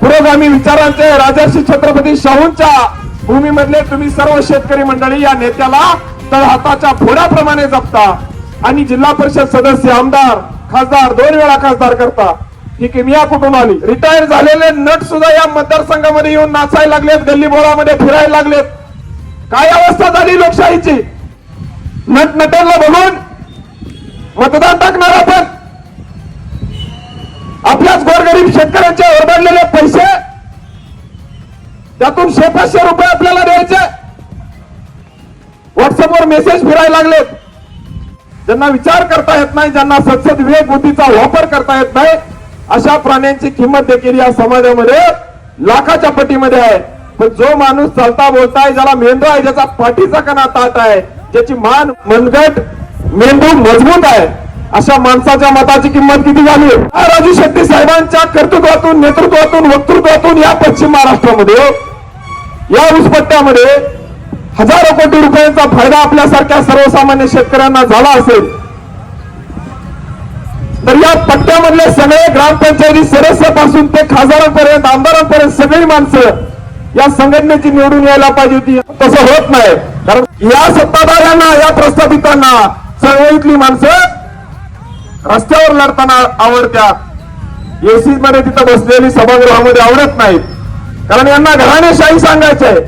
पुरोगामी विचारांचे राजर्षी छत्रपती शाहूंच्या भूमीमधले तुम्ही सर्व शेतकरी मंडळी या नेत्याला तर हाताच्या फोड्याप्रमाणे जपता आणि जिल्हा परिषद सदस्य आमदार खासदार दोन वेळा खासदार करता. ही किमिया कुठून आली रिटायर झालेले नट सुद्धा या मतदारसंघामध्ये येऊन नाचायला लागलेत गल्ली बोळामध्ये फिरायला लागलेत. काय अवस्था झाली लोकशाहीची? नट नटांना बघून मतदान टाकणार आपण. आपल्याच गोरगरीब शेतकऱ्यांच्या त्यातून शे पाचशे रुपये आपल्याला द्यायचे. व्हॉट्सअपवर मेसेज फिरायला लागलेत. ज्यांना विचार करता येत नाही ज्यांना सत्सद विवेक बुद्धीचा वापर करता येत नाही अशा प्राण्यांची किंमत देखील या समाजामध्ये लाखाच्या पटीमध्ये आहे. पण जो माणूस चालता बोलताय ज्याला मेंदू आहे ज्याचा पाठीचा कणा ताट आहे ज्याची मान मनगट मेंदू मजबूत आहे अशा माणसाच्या मताची किंमत किती झाली? राजू शेट्टी साहेबांच्या कर्तृत्वातून नेतृत्वातून वक्तृत्वातून या पश्चिम महाराष्ट्रामध्ये या ऊसपट्ट्यामध्ये हजारो कोटी रुपयांचा फायदा आपल्यासारख्या सर्वसामान्य शेतकऱ्यांना झाला असेल. तर या पट्ट्यामधले सगळे ग्रामपंचायती सदस्यापासून ते खासदारांपर्यंत आमदारांपर्यंत सगळी माणसं या संघटनेची निवडून यायला पाहिजे होती. तसं होत नाही. कारण या सत्ताधाऱ्यांना या प्रस्थापितांना चळवळीतली माणसं रस्त्यावर लढताना आवडत्या. एसी मध्ये तिथं बसलेली सभागृहामध्ये आवडत नाहीत. कारण यांना घराणेशाही सांगायचंय.